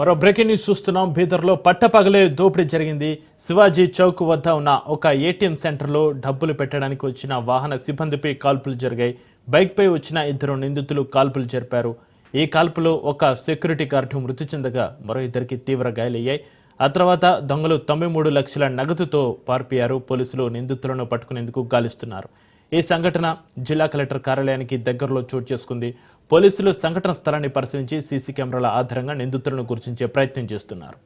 మరో breaking news చూస్తున్నాం. బీదర్లో పట్టపగలే దోపిడీ జరిగింది. శివాజీ చౌక్ వద్ద ఉన్న ఒక ఏటీఎం సెంటర్లో డబ్బులు పెట్టడానికి వచ్చిన వాహన సిబ్బందిపై కాల్పులు జరిగాయి. బైక్పై వచ్చిన ఇద్దరు నిందితులు కాల్పులు జరిపారు. ఈ కాల్పులో ఒక సెక్యూరిటీ గార్డు మృతి చెందగా మరో ఇద్దరికి తీవ్ర గాయాలయ్యాయి. ఆ తర్వాత దొంగలు తొంభై మూడు లక్షల నగదుతో పార్పియారు. పోలీసులు నిందితులను పట్టుకునేందుకు గాలిస్తున్నారు. ఈ సంఘటన జిల్లా కలెక్టర్ కార్యాలయానికి దగ్గరలో చోటు చేసుకుంది. పోలీసులు సంఘటన స్థలాన్ని పరిశీలించి సీసీ కెమెరాల ఆధారంగా నిందితులను గుర్తించే ప్రయత్నం చేస్తున్నారు.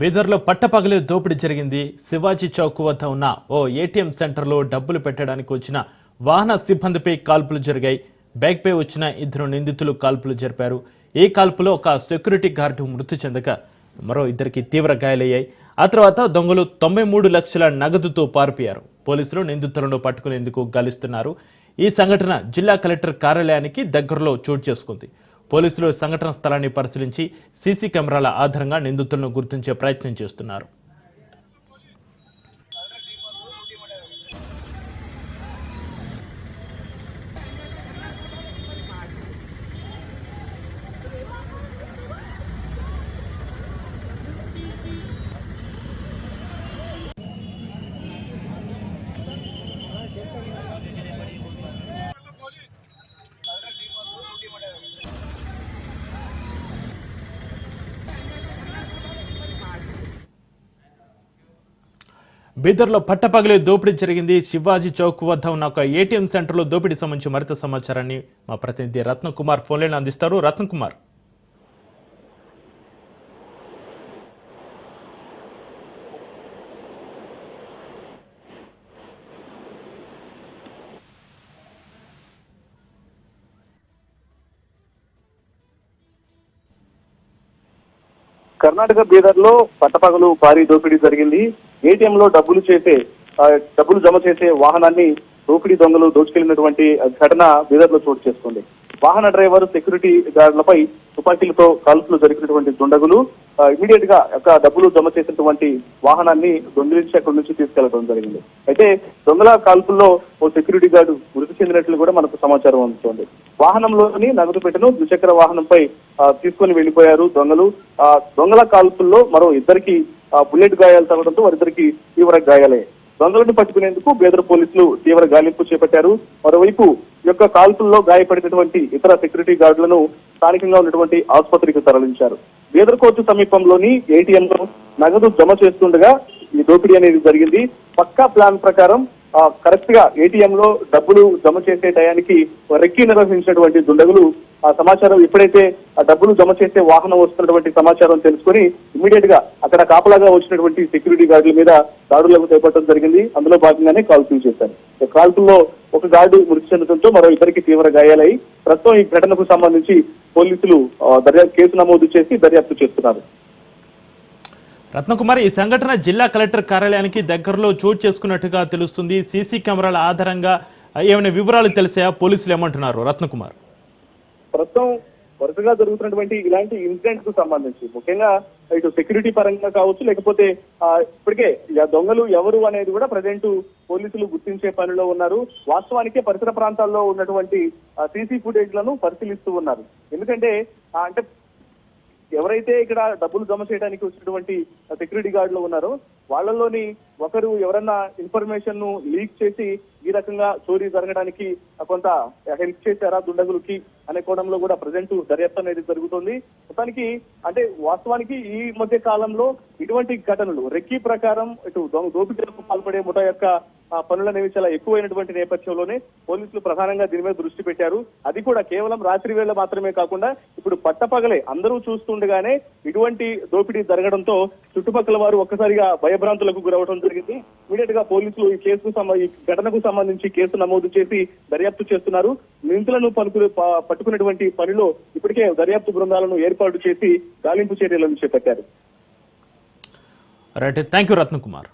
బీదర్లో పట్టపగలే దోపిడీ జరిగింది. శివాజీ చౌక్ వద్ద ఉన్న ఓ ఏటీఎం సెంటర్లో డబ్బులు పెట్టడానికి వచ్చిన వాహన సిబ్బందిపై కాల్పులు జరిగాయి. బ్యాగ్పై వచ్చిన ఇద్దరు నిందితులు కాల్పులు జరిపారు. ఈ కాల్పులో ఒక సెక్యూరిటీ గార్డు మృతి చెందగా మరో ఇద్దరికి తీవ్ర గాయాలయ్యాయి. ఆ తర్వాత దొంగలు తొంభై మూడు లక్షల నగదుతో పారిపోయారు. పోలీసులు నిందితులను పట్టుకునేందుకు గాలిస్తున్నారు. ఈ సంఘటన జిల్లా కలెక్టర్ కార్యాలయానికి దగ్గరలో చోటు చేసుకుంది. పోలీసులు సంఘటన స్థలాన్ని పరిశీలించి సీసీ కెమెరాల ఆధారంగా నిందితులను గుర్తించే ప్రయత్నం చేస్తున్నారు. బీదర్లో పట్టపగలే దోపిడీ జరిగింది. శివాజీ చౌక్ వద్ద ఉన్న ఒక ఏటీఎం సెంటర్లో దోపిడీ సంబంధించి మరింత సమాచారాన్ని మా ప్రతినిధి రత్నకుమార్ ఫోన్లైన్ అందిస్తారు. రత్నకుమార్. కర్ణాటక బీదర్లో పట్టపగలు భారీ దోపిడీ జరిగింది. ఏటీఎం లో డబ్బులు చేసే డబ్బులు జమ చేసే వాహనాన్ని దోపిడీ దొంగలు దోచుకెళ్ళినటువంటి ఘటన బీదర్లో చోటు చేసుకుంది. వాహన డ్రైవర్ సెక్యూరిటీ గార్డులపై తుపాకీలతో కాల్పులు జరిగినటువంటి దుండగులు ఇమీడియట్గా ఒక డబ్బులు జమ చేసినటువంటి వాహనాన్ని దొంగిలించి అక్కడి నుంచి తీసుకెళ్ళడం జరిగింది. అయితే దొంగల కాల్పుల్లో ఓ సెక్యూరిటీ గార్డు మృతి చెందినట్లు కూడా మనకు సమాచారం అందుతోంది. వాహనంలోని నగదు పెట్టను ద్విచక్ర వాహనంపై తీసుకొని వెళ్ళిపోయారు దొంగలు. ఆ దొంగల కాల్పుల్లో మరో ఇద్దరికి బుల్లెట్ గాయాలు తగడంతో వారిద్దరికి తీవ్ర గాయాలయ్యాయి దొంగలను పట్టుకునేందుకు బేదర్ పోలీసులు తీవ్ర గాలింపు చేపట్టారు. మరోవైపు యొక్క కాల్పుల్లో గాయపడినటువంటి ఇతర సెక్యూరిటీ గార్డులను స్థానికంగా ఉన్నటువంటి ఆసుపత్రికి తరలించారు. బేదర్ కోర్టు సమీపంలోని ఏటీఎంలో నగదు జమ చేస్తుండగా ఈ దోపిడీ అనేది జరిగింది. పక్కా ప్లాన్ ప్రకారం కరెక్ట్గా ఏటీఎం లో డబ్బులు జమ చేసే టయానికి రెక్కి నిర్వహించినటువంటి దుండగులు ఆ సమాచారం ఎప్పుడైతే ఆ డబ్బులు జమ చేసే వాహనం వస్తున్నటువంటి సమాచారం తెలుసుకొని ఇమీడియట్గా అక్కడ కాపలాగా వచ్చినటువంటి సెక్యూరిటీ గార్డుల మీద దాడులకు చేపట్టడం జరిగింది. అందులో భాగంగానే కాల్పులు చేశారు. కాల్పుల్లో ఒక గార్డు మృతి చెందడంతో మరో ఇద్దరికి తీవ్ర గాయాలై ప్రస్తుతం ఈ ఘటనకు సంబంధించి పోలీసులు దర్యాప్తు కేసు నమోదు చేసి దర్యాప్తు చేస్తున్నారు. రత్నకుమార్ ఈ సంఘటన జిల్లా కలెక్టర్ కార్యాలయానికి దగ్గరలో చోటు చేసుకున్నట్టుగా తెలుస్తుంది. సీసీ కెమెరాల ఆధారంగా ఏమైనా వివరాలు తెలిసాయా? పోలీసులు ఏమంటున్నారు? రత్నకుమార్. ప్రస్తుతం వరుసగా జరుగుతున్నటువంటి ఇలాంటి ఇన్సిడెంట్స్కు సంబంధించి ముఖ్యంగా ఇటు సెక్యూరిటీ పరంగా కావచ్చు లేకపోతే ఇప్పటికే ఇక దొంగలు ఎవరు అనేది కూడా ప్రజెంట్ పోలీసులు గుర్తించే పనిలో ఉన్నారు. వాస్తవానికి పరిసర ప్రాంతాల్లో ఉన్నటువంటి సీసీ ఫుటేజ్లను పరిశీలిస్తూ ఉన్నారు. ఎందుకంటే అంటే ఎవరైతే ఇక్కడ డబ్బులు జమ చేయడానికి వచ్చినటువంటి సెక్యూరిటీ గార్డులు ఉన్నారో వాళ్ళలోని ఒకరు ఎవరన్నా ఇన్ఫర్మేషన్ను లీక్ చేసి ఈ రకంగా చోరీ జరగడానికి కొంత హెల్ప్ చేశారా దుండగులకి అనే కోణంలో కూడా ప్రజెంట్ దర్యాప్తు అనేది జరుగుతుంది. మొత్తానికి అంటే వాస్తవానికి ఈ మధ్య కాలంలో ఇటువంటి ఘటనలు రెక్కీ ప్రకారం ఇటు దోపిడీలకు పాల్పడే ముఠా యొక్క పనులు అనేవి చాలా ఎక్కువైనటువంటి నేపథ్యంలోనే పోలీసులు ప్రధానంగా దీని మీద దృష్టి పెట్టారు. అది కూడా కేవలం రాత్రి వేళ మాత్రమే కాకుండా ఇప్పుడు పట్టపగలే అందరూ చూస్తుండగానే ఇటువంటి దోపిడీ జరగడంతో చుట్టుపక్కల వారు ఒక్కసారిగా భయభ్రాంతులకు గురవడం జరిగింది. ఇమీడియట్గా పోలీసులు ఈ కేసుకు ఈ ఘటనకు సంబంధించి కేసు నమోదు చేసి దర్యాప్తు చేస్తున్నారు. నిందితులను పలుకు పట్టుకున్నటువంటి పనిలో ఇప్పటికే దర్యాప్తు బృందాలను ఏర్పాటు చేసి గాలింపు చర్యలను చేపట్టారు. రైట్. Thank you Ratnakumar.